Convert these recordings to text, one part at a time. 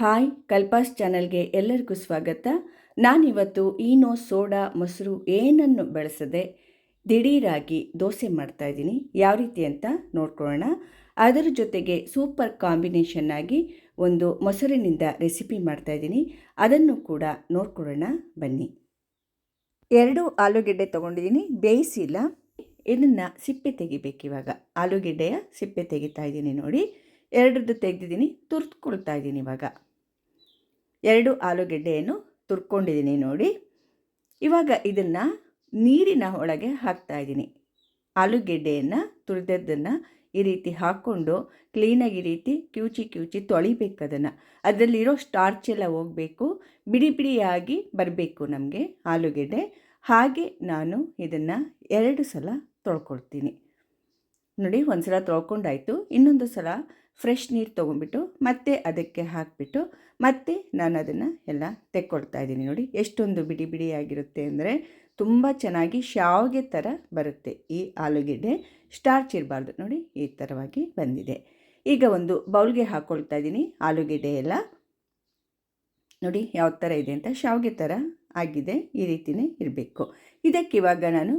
Hi ಕಲ್ಪಾಸ್ ಚಾನಲ್ಗೆ ಎಲ್ಲರಿಗೂ ಸ್ವಾಗತ. ನಾನಿವತ್ತು ಈನೋ ಸೋಡಾ ಮೊಸರು ಏನನ್ನು ಬಳಸದೆ ದಿಢೀರಾಗಿ ದೋಸೆ ಮಾಡ್ತಾ ಇದ್ದೀನಿ. ಯಾವ ರೀತಿ ಅಂತ ನೋಡ್ಕೊಳ್ಳೋಣ. ಅದರ ಜೊತೆಗೆ ಸೂಪರ್ ಕಾಂಬಿನೇಷನ್ ಆಗಿ ಒಂದು ಮೊಸರಿನಿಂದ ರೆಸಿಪಿ ಮಾಡ್ತಾ ಇದ್ದೀನಿ. ಅದನ್ನು ಕೂಡ ನೋಡ್ಕೊಳ್ಳೋಣ. ಬನ್ನಿ. ಎರಡು ಆಲೂಗೆಡ್ಡೆ ತೊಗೊಂಡಿದ್ದೀನಿ. ಬೇಯಿಸಿಲ್ಲ. ಇದನ್ನು ಸಿಪ್ಪೆ ತೆಗಿಬೇಕು ಇವಾಗ. ಆಲೂಗೆಡ್ಡೆಯ ಸಿಪ್ಪೆ ತೆಗಿತಾ ಇದ್ದೀನಿ ನೋಡಿ. ಎರಡದ್ದು ತೆಗೆದಿದ್ದೀನಿ. ತುರ್ತ್ಕೊಳ್ತಾ ಇದ್ದೀನಿ ಇವಾಗ. ಎರಡು ಆಲೂಗೆಡ್ಡೆಯನ್ನು ತುರ್ಕೊಂಡಿದ್ದೀನಿ ನೋಡಿ. ಇವಾಗ ಇದನ್ನು ನೀರಿನ ಒಳಗೆ ಹಾಕ್ತಾ ಇದ್ದೀನಿ. ಆಲೂಗೆಡ್ಡೆಯನ್ನು ತುರಿದದ್ದನ್ನು ಈ ರೀತಿ ಹಾಕ್ಕೊಂಡು ಕ್ಲೀನಾಗಿ ಈ ರೀತಿ ಕ್ಯೂಚಿ ಕ್ಯೂಚಿ ತೊಳಿಬೇಕು ಅದನ್ನು. ಅದರಲ್ಲಿರೋ ಸ್ಟಾರ್ಚ್ ಎಲ್ಲ ಹೋಗಬೇಕು. ಬಿಡಿ ಬಿಡಿಯಾಗಿ ಬರಬೇಕು ನಮಗೆ ಆಲೂಗೆಡ್ಡೆ ಹಾಗೆ ನಾನು ಇದನ್ನು ಎರಡು ಸಲ ತೊಳ್ಕೊಳ್ತೀನಿ. ನೋಡಿ ಒಂದು ಸಲ ತೊಳ್ಕೊಂಡಾಯಿತು. ಇನ್ನೊಂದು ಸಲ ಫ್ರೆಶ್ ನೀರು ತೊಗೊಂಡ್ಬಿಟ್ಟು ಮತ್ತೆ ಅದಕ್ಕೆ ಹಾಕಿಬಿಟ್ಟು ಮತ್ತೆ ನಾನು ಅದನ್ನು ಎಲ್ಲ ತೆಕ್ಕೊಳ್ತಾ ಇದ್ದೀನಿ ನೋಡಿ. ಎಷ್ಟೊಂದು ಬಿಡಿ ಬಿಡಿಯಾಗಿರುತ್ತೆ ಅಂದರೆ ತುಂಬ ಚೆನ್ನಾಗಿ ಶಾವಿಗೆ ಥರ ಬರುತ್ತೆ ಈ ಆಲೂಗೆಡ್ಡೆ. ಸ್ಟಾರ್ಚ್ ಇರಬಾರ್ದು ನೋಡಿ, ಈ ಥರವಾಗಿ ಬಂದಿದೆ. ಈಗ ಒಂದು ಬೌಲ್ಗೆ ಹಾಕ್ಕೊಳ್ತಾ ಇದ್ದೀನಿ ಆಲೂಗೆಡ್ಡೆ ಎಲ್ಲ. ನೋಡಿ ಯಾವ ಥರ ಇದೆ ಅಂತ. ಶಾವಿಗೆ ಥರ ಆಗಿದೆ, ಈ ರೀತಿಯೇ ಇರಬೇಕು. ಇದಕ್ಕೆ ಇವಾಗ ನಾನು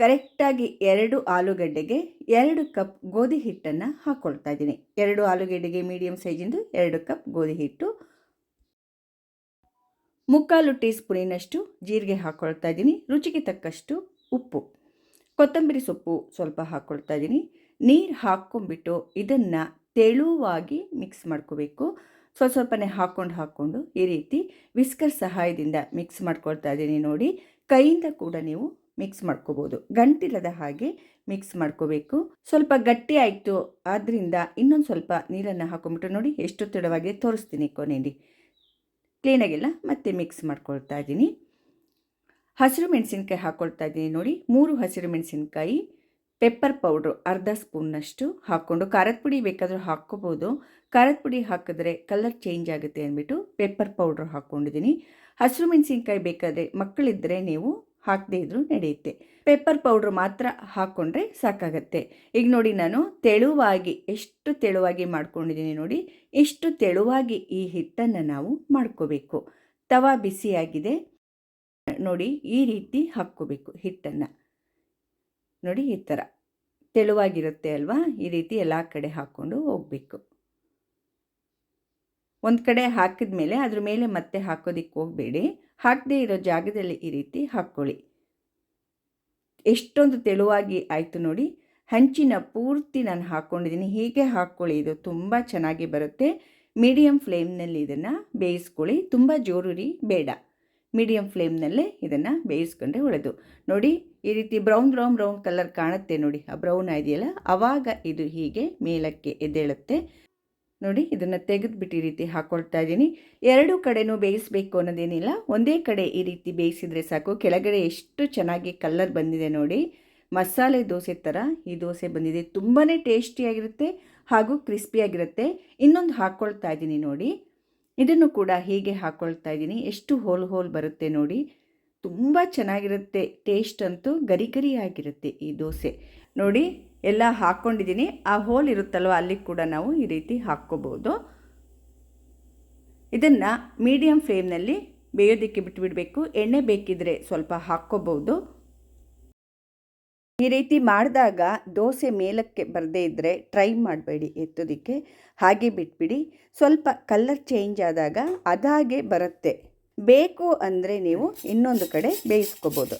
ಕರೆಕ್ಟಾಗಿ ಎರಡು ಆಲೂಗಡ್ಡೆಗೆ ಎರಡು ಕಪ್ ಗೋಧಿ ಹಿಟ್ಟನ್ನು ಹಾಕ್ಕೊಳ್ತಾ ಇದ್ದೀನಿ. ಎರಡು ಆಲೂಗಡ್ಡೆಗೆ ಮೀಡಿಯಮ್ ಸೈಜಿಂದು ಎರಡು ಕಪ್ ಗೋಧಿ ಹಿಟ್ಟು. ಮುಕ್ಕಾಲು ಟೀ ಸ್ಪೂನಿನಷ್ಟು ಜೀರಿಗೆ ಹಾಕ್ಕೊಳ್ತಾ ಇದ್ದೀನಿ. ರುಚಿಗೆ ತಕ್ಕಷ್ಟು ಉಪ್ಪು. ಕೊತ್ತಂಬರಿ ಸೊಪ್ಪು ಸ್ವಲ್ಪ ಹಾಕ್ಕೊಳ್ತಾ ಇದ್ದೀನಿ. ನೀರು ಹಾಕ್ಕೊಂಬಿಟ್ಟು ಇದನ್ನು ತೆಳುವಾಗಿ ಮಿಕ್ಸ್ ಮಾಡ್ಕೋಬೇಕು. ಸ್ವಲ್ಪ ಸ್ವಲ್ಪನೇ ಹಾಕ್ಕೊಂಡು ಹಾಕ್ಕೊಂಡು ಈ ರೀತಿ ವಿಸ್ಕರ್ ಸಹಾಯದಿಂದ ಮಿಕ್ಸ್ ಮಾಡ್ಕೊಳ್ತಾ ಇದ್ದೀನಿ ನೋಡಿ. ಕೈಯಿಂದ ಕೂಡ ನೀವು ಮಿಕ್ಸ್ ಮಾಡ್ಕೋಬೋದು. ಗಂಟಿಲ್ಲದ ಹಾಗೆ ಮಿಕ್ಸ್ ಮಾಡ್ಕೋಬೇಕು. ಸ್ವಲ್ಪ ಗಟ್ಟಿ ಆಯಿತು ಆದ್ದರಿಂದ ಇನ್ನೊಂದು ಸ್ವಲ್ಪ ನೀರನ್ನು ಹಾಕೊಂಬಿಟ್ಟು ನೋಡಿ ಎಷ್ಟು ತೆಳುವಾಗಿ ತೋರಿಸ್ತೀನಿ ಕೊನೆಯಲ್ಲಿ. ಕ್ಲೀನಾಗೆಲ್ಲ ಮತ್ತೆ ಮಿಕ್ಸ್ ಮಾಡ್ಕೊಳ್ತಾ ಇದ್ದೀನಿ. ಹಸಿರು ಮೆಣಸಿನ್ಕಾಯಿ ಹಾಕ್ಕೊಳ್ತಾ ಇದ್ದೀನಿ ನೋಡಿ. ಮೂರು ಹಸಿರು ಮೆಣಸಿನ್ಕಾಯಿ ಪೆಪ್ಪರ್ ಪೌಡ್ರು ಅರ್ಧ ಸ್ಪೂನ್ನಷ್ಟು ಹಾಕ್ಕೊಂಡು ಖಾರದ ಪುಡಿ ಬೇಕಾದರೂ ಹಾಕ್ಕೋಬೋದು. ಖಾರದ ಪುಡಿ ಹಾಕಿದ್ರೆ ಕಲರ್ ಚೇಂಜ್ ಆಗುತ್ತೆ ಅಂದ್ಬಿಟ್ಟು ಪೆಪ್ಪರ್ ಪೌಡ್ರ್ ಹಾಕ್ಕೊಂಡಿದ್ದೀನಿ. ಹಸಿರು ಮೆಣಸಿನ್ಕಾಯಿ ಬೇಕಾದರೆ ಮಕ್ಕಳಿದ್ದರೆ ನೀವು ಹಾಕದೇ ಇದ್ರೂ ನಡೆಯುತ್ತೆ. ಪೆಪ್ಪರ್ ಪೌಡ್ರ್ ಮಾತ್ರ ಹಾಕ್ಕೊಂಡ್ರೆ ಸಾಕಾಗತ್ತೆ. ಈಗ ನೋಡಿ ನಾನು ತೆಳುವಾಗಿ, ಎಷ್ಟು ತೆಳುವಾಗಿ ಮಾಡ್ಕೊಂಡಿದ್ದೀನಿ ನೋಡಿ. ಎಷ್ಟು ತೆಳುವಾಗಿ ಈ ಹಿಟ್ಟನ್ನು ನಾವು ಮಾಡ್ಕೋಬೇಕು. ತವಾ ಬಿಸಿಯಾಗಿದೆ. ನೋಡಿ ಈ ರೀತಿ ಹಾಕ್ಕೋಬೇಕು ಹಿಟ್ಟನ್ನು. ನೋಡಿ ಈ ಥರ. ತೆಳುವಾಗಿರುತ್ತೆ ಅಲ್ವಾ? ಈ ರೀತಿ ಎಲ್ಲ ಕಡೆ ಹಾಕ್ಕೊಂಡು ಹೋಗಬೇಕು. ಒಂದು ಕಡೆ ಹಾಕಿದ ಮೇಲೆ ಅದ್ರ ಮೇಲೆ ಮತ್ತೆ ಹಾಕೋದಿಕ್ಕೆ ಹೋಗಬೇಡಿ. ಹಾಕದೇ ಇರೋ ಜಾಗದಲ್ಲಿ ಈ ರೀತಿ ಹಾಕ್ಕೊಳ್ಳಿ. ಎಷ್ಟೊಂದು ತೆಳುವಾಗಿ ಆಯಿತು ನೋಡಿ. ಹಂಚಿನ ಪೂರ್ತಿ ನಾನು ಹಾಕ್ಕೊಂಡಿದ್ದೀನಿ. ಹೀಗೆ ಹಾಕ್ಕೊಳ್ಳಿ. ಇದು ತುಂಬ ಚೆನ್ನಾಗಿ ಬರುತ್ತೆ. ಮೀಡಿಯಮ್ ಫ್ಲೇಮ್ನಲ್ಲಿ ಇದನ್ನು ಬೇಯಿಸ್ಕೊಳ್ಳಿ. ತುಂಬ ಜೋರುರಿ ಬೇಡ. ಮೀಡಿಯಂ ಫ್ಲೇಮ್ನಲ್ಲೇ ಇದನ್ನು ಬೇಯಿಸ್ಕೊಂಡ್ರೆ ಒಳ್ಳೆಯದು ನೋಡಿ, ಈ ರೀತಿ ಬ್ರೌನ್ ಬ್ರೌನ್ ಬ್ರೌನ್ ಕಲರ್ ಕಾಣುತ್ತೆ ನೋಡಿ. ಆ ಬ್ರೌನ್ ಇದೆಯಲ್ಲ? ಆವಾಗ ಇದು ಹೀಗೆ ಮೇಲಕ್ಕೆ ಎದ್ದೇಳುತ್ತೆ. ನೋಡಿ, ಇದನ್ನು ತೆಗೆದುಬಿಟ್ಟು ಈ ರೀತಿ ಹಾಕ್ಕೊಳ್ತಾ ಇದ್ದೀನಿ. ಎರಡು ಕಡೆನೂ ಬೇಯಿಸಬೇಕು ಅನ್ನೋದೇನಿಲ್ಲ. ಒಂದೇ ಕಡೆ ಈ ರೀತಿ ಬೇಯಿಸಿದರೆ ಸಾಕು. ಕೆಳಗಡೆ ಎಷ್ಟು ಚೆನ್ನಾಗಿ ಕಲ್ಲರ್ ಬಂದಿದೆ ನೋಡಿ. ಮಸಾಲೆ ದೋಸೆ ಥರ ಈ ದೋಸೆ ಬಂದಿದೆ. ತುಂಬಾ ಟೇಸ್ಟಿಯಾಗಿರುತ್ತೆ ಹಾಗೂ ಕ್ರಿಸ್ಪಿಯಾಗಿರುತ್ತೆ. ಇನ್ನೊಂದು ಹಾಕ್ಕೊಳ್ತಾ ಇದ್ದೀನಿ ನೋಡಿ. ಇದನ್ನು ಕೂಡ ಹೀಗೆ ಹಾಕ್ಕೊಳ್ತಾ ಇದ್ದೀನಿ. ಎಷ್ಟು ಹೋಲ್ ಹೋಲ್ ಬರುತ್ತೆ ನೋಡಿ. ತುಂಬ ಚೆನ್ನಾಗಿರುತ್ತೆ. ಟೇಸ್ಟ್ ಅಂತೂ ಗರಿ ಗರಿಯಾಗಿರುತ್ತೆ ಈ ದೋಸೆ. ನೋಡಿ ಎಲ್ಲ ಹಾಕ್ಕೊಂಡಿದ್ದೀನಿ ಆ ಹೋಲ್ ಇರುತ್ತಲ್ವ, ಅಲ್ಲಿ ಕೂಡ ನಾವು ಈ ರೀತಿ ಹಾಕ್ಕೋಬೋದು. ಇದನ್ನು ಮೀಡಿಯಮ್ ಫ್ಲೇಮ್ನಲ್ಲಿ ಬೇಯೋದಕ್ಕೆ ಬಿಟ್ಟುಬಿಡಬೇಕು ಎಣ್ಣೆ ಬೇಕಿದ್ರೆ ಸ್ವಲ್ಪ ಹಾಕ್ಕೋಬೋದು. ಈ ರೀತಿ ಮಾಡಿದಾಗ ದೋಸೆ ಮೇಲಕ್ಕೆ ಬರದೇ ಇದ್ದರೆ ಟ್ರೈ ಮಾಡಬೇಡಿ ಎತ್ತೋದಕ್ಕೆ. ಹಾಗೆ ಬಿಟ್ಬಿಡಿ. ಸ್ವಲ್ಪ ಕಲರ್ ಚೇಂಜ್ ಆದಾಗ ಅದಾಗೆ ಬರುತ್ತೆ. ಬೇಕು ಅಂದರೆ ನೀವು ಇನ್ನೊಂದು ಕಡೆ ಬೇಯಿಸ್ಕೋಬೋದು.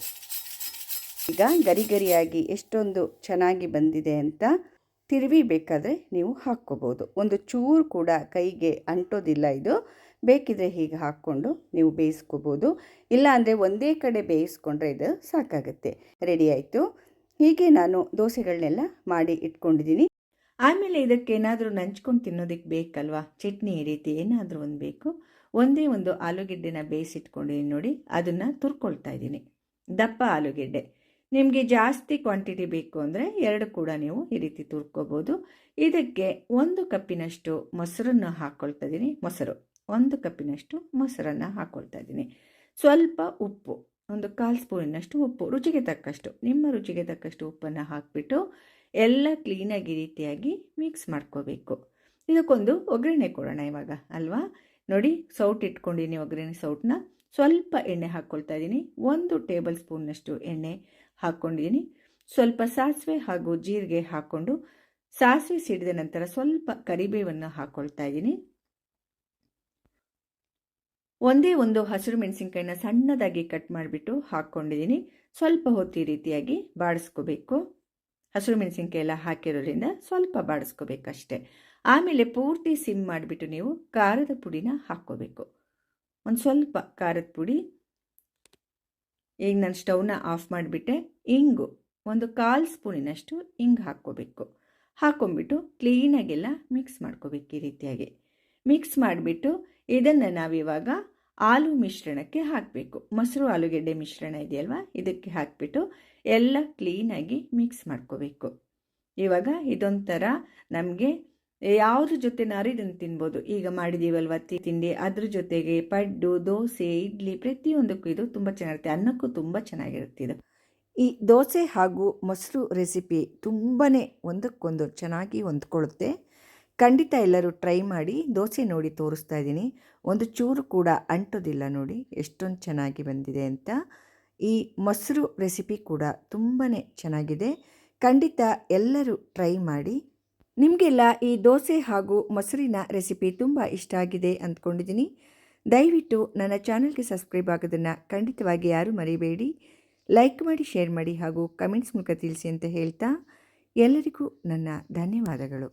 ಈಗ ಗರಿ ಗರಿಯಾಗಿ ಎಷ್ಟೊಂದು ಚೆನ್ನಾಗಿ ಬಂದಿದೆ ಅಂತ ತಿರುವಿ ಬೇಕಾದರೆ ನೀವು ಹಾಕ್ಕೋಬೋದು. ಒಂದು ಚೂರು ಕೂಡ ಕೈಗೆ ಅಂಟೋದಿಲ್ಲ ಇದು. ಬೇಕಿದ್ರೆ ಹೀಗೆ ಹಾಕ್ಕೊಂಡು ನೀವು ಬೇಯಿಸ್ಕೋಬೋದು. ಇಲ್ಲ ಅಂದರೆ ಒಂದೇ ಕಡೆ ಬೇಯಿಸ್ಕೊಂಡ್ರೆ ಇದು ಸಾಕಾಗುತ್ತೆ. ರೆಡಿ ಆಯಿತು? ಹೀಗೆ ನಾನು ದೋಸೆಗಳನ್ನೆಲ್ಲ ಮಾಡಿ ಇಟ್ಕೊಂಡಿದ್ದೀನಿ. ಆಮೇಲೆ ಇದಕ್ಕೆ ಏನಾದರೂ ನಂಚ್ಕೊಂಡು ತಿನ್ನೋದಕ್ಕೆ ಬೇಕಲ್ವಾ? ಚಟ್ನಿ ಈ ರೀತಿ ಏನಾದರೂ ಒಂದು ಬೇಕು. ಒಂದೇ ಒಂದು ಆಲೂಗೆಡ್ಡೆನ ಬೇಯಿಸಿಟ್ಕೊಂಡಿದ್ದೀನಿ ನೋಡಿ. ಅದನ್ನು ತುರ್ಕೊಳ್ತಾ ಇದ್ದೀನಿ. ದಪ್ಪ ಆಲೂಗೆಡ್ಡೆ. ನಿಮಗೆ ಜಾಸ್ತಿ ಕ್ವಾಂಟಿಟಿ ಬೇಕು ಅಂದರೆ ಎರಡು ಕೂಡ ನೀವು ಈ ರೀತಿ ತುರ್ಕೋಬೋದು. ಇದಕ್ಕೆ ಒಂದು ಕಪ್ಪಿನಷ್ಟು ಮೊಸರನ್ನು ಹಾಕ್ಕೊಳ್ತಾ ಇದ್ದೀನಿ ಮೊಸರು. ಒಂದು ಕಪ್ಪಿನಷ್ಟು ಮೊಸರನ್ನು ಹಾಕ್ಕೊಳ್ತಾ ಇದ್ದೀನಿ ಸ್ವಲ್ಪ ಉಪ್ಪು. ಒಂದು ಕಾಲು ಸ್ಪೂನಿನಷ್ಟು ಉಪ್ಪು. ರುಚಿಗೆ ತಕ್ಕಷ್ಟು. ನಿಮ್ಮ ರುಚಿಗೆ ತಕ್ಕಷ್ಟು ಉಪ್ಪನ್ನು ಹಾಕಿಬಿಟ್ಟು ಎಲ್ಲ ಕ್ಲೀನಾಗಿ ರೀತಿಯಾಗಿ ಮಿಕ್ಸ್ ಮಾಡ್ಕೋಬೇಕು. ಇದಕ್ಕೊಂದು ಒಗ್ಗರಣೆ ಕೊಡೋಣ ಇವಾಗ, ಅಲ್ವಾ? ನೋಡಿ ಸೌಟ್ ಇಟ್ಕೊಂಡಿದ್ದೀನಿ ಒಗ್ಗರಣೆ ಸೌಟನ್ನ. ಸ್ವಲ್ಪ ಎಣ್ಣೆ ಹಾಕ್ಕೊಳ್ತಾ ಇದ್ದೀನಿ. ಒಂದು ಟೇಬಲ್ ಸ್ಪೂನ್ನಷ್ಟು ಎಣ್ಣೆ ಹಾಕ್ಕೊಂಡಿದ್ದೀನಿ. ಸ್ವಲ್ಪ ಸಾಸಿವೆ ಹಾಗೂ ಜೀರಿಗೆ ಹಾಕ್ಕೊಂಡು ಸಾಸಿವೆ ಸಿಡಿದ ನಂತರ ಸ್ವಲ್ಪ ಕರಿಬೇವನ್ನು ಹಾಕ್ಕೊಳ್ತಾ ಇದ್ದೀನಿ. ಒಂದೇ ಒಂದು ಹಸಿರು ಮೆಣಸಿನಕಾಯಿನ ಸಣ್ಣದಾಗಿ ಕಟ್ ಮಾಡಿಬಿಟ್ಟು ಹಾಕ್ಕೊಂಡಿದ್ದೀನಿ. ಸ್ವಲ್ಪ ಹೊತ್ತಿ ರೀತಿಯಾಗಿ ಬಾಡಿಸ್ಕೋಬೇಕು. ಹಸಿರು ಮೆಣಸಿನ್ಕಾಯಿ ಎಲ್ಲ ಹಾಕಿರೋದ್ರಿಂದ ಸ್ವಲ್ಪ ಬಾಡಿಸ್ಕೋಬೇಕಷ್ಟೆ. ಆಮೇಲೆ ಪೂರ್ತಿ ಸಿಮ್ ಮಾಡಿಬಿಟ್ಟು ನೀವು ಖಾರದ ಪುಡಿನ ಹಾಕ್ಕೋಬೇಕು. ಒಂದು ಸ್ವಲ್ಪ ಖಾರದ ಪುಡಿ. ಈಗ ನಾನು ಸ್ಟವ್ನ ಆಫ್ ಮಾಡಿಬಿಟ್ಟೆ. ಇಂಗು, ಒಂದು ಕಾಲು ಸ್ಪೂನಿನಷ್ಟು ಇಂಗು ಹಾಕ್ಕೋಬೇಕು. ಹಾಕ್ಕೊಂಬಿಟ್ಟು ಕ್ಲೀನಾಗೆಲ್ಲ ಮಿಕ್ಸ್ ಮಾಡ್ಕೋಬೇಕು ಈ ರೀತಿಯಾಗಿ. ಮಿಕ್ಸ್ ಮಾಡಿಬಿಟ್ಟು ಇದನ್ನು ನಾವಿವಾಗ ಆಲೂ ಮಿಶ್ರಣಕ್ಕೆ ಹಾಕಬೇಕು. ಮೊಸರು ಆಲೂಗೆಡ್ಡೆ ಮಿಶ್ರಣ ಇದೆಯಲ್ವಾ? ಇದಕ್ಕೆ ಹಾಕಿಬಿಟ್ಟು ಎಲ್ಲ ಕ್ಲೀನಾಗಿ ಮಿಕ್ಸ್ ಮಾಡ್ಕೋಬೇಕು. ಇವಾಗ ಇದೊಂಥರ ನಮಗೆ ಯಾವುದ್ರ ಜೊತೆ ನಾರಿದನ್ನು ತಿನ್ಬೋದು. ಈಗ ಮಾಡಿದ್ದೀವಲ್ವ ತಿಂಡಿ? ಅದ್ರ ಜೊತೆಗೆ ಪಡ್ಡು, ದೋಸೆ, ಇಡ್ಲಿ, ಪ್ರತಿಯೊಂದಕ್ಕೂ ಇದು ತುಂಬ ಚೆನ್ನಾಗಿರುತ್ತೆ. ಅನ್ನಕ್ಕೂ ತುಂಬ ಚೆನ್ನಾಗಿರುತ್ತೆ ಇದು. ಈ ದೋಸೆ ಹಾಗೂ ಮೊಸರು ರೆಸಿಪಿ ತುಂಬಾ ಒಂದಕ್ಕೊಂದು ಚೆನ್ನಾಗಿ ಹೊಂದ್ಕೊಳ್ಳುತ್ತೆ. ಖಂಡಿತ ಎಲ್ಲರೂ ಟ್ರೈ ಮಾಡಿ ದೋಸೆ ನೋಡಿ ತೋರಿಸ್ತಾ ಇದ್ದೀನಿ. ಒಂದು ಚೂರು ಕೂಡ ಅಂಟೋದಿಲ್ಲ ನೋಡಿ ಎಷ್ಟೊಂದು ಚೆನ್ನಾಗಿ ಬಂದಿದೆ ಅಂತ. ಈ ಮೊಸರು ರೆಸಿಪಿ ಕೂಡ ತುಂಬಾ ಚೆನ್ನಾಗಿದೆ. ಖಂಡಿತ ಎಲ್ಲರೂ ಟ್ರೈ ಮಾಡಿ ನಿಮಗೆಲ್ಲ ಈ ದೋಸೆ ಹಾಗೂ ಮೊಸರಿನ ರೆಸಿಪಿ ತುಂಬ ಇಷ್ಟ ಆಗಿದೆ ಅಂದ್ಕೊಂಡಿದ್ದೀನಿ. ದಯವಿಟ್ಟು ನನ್ನ ಚಾನಲ್ಗೆ ಸಬ್ಸ್ಕ್ರೈಬ್ ಆಗೋದನ್ನು ಖಂಡಿತವಾಗಿ ಯಾರೂ ಮರಿಬೇಡಿ. ಲೈಕ್ ಮಾಡಿ, ಶೇರ್ ಮಾಡಿ ಹಾಗೂ ಕಮೆಂಟ್ಸ್ ಮೂಲಕ ತಿಳಿಸಿ ಅಂತ ಹೇಳ್ತಾ ಎಲ್ಲರಿಗೂ ನನ್ನ ಧನ್ಯವಾದಗಳು.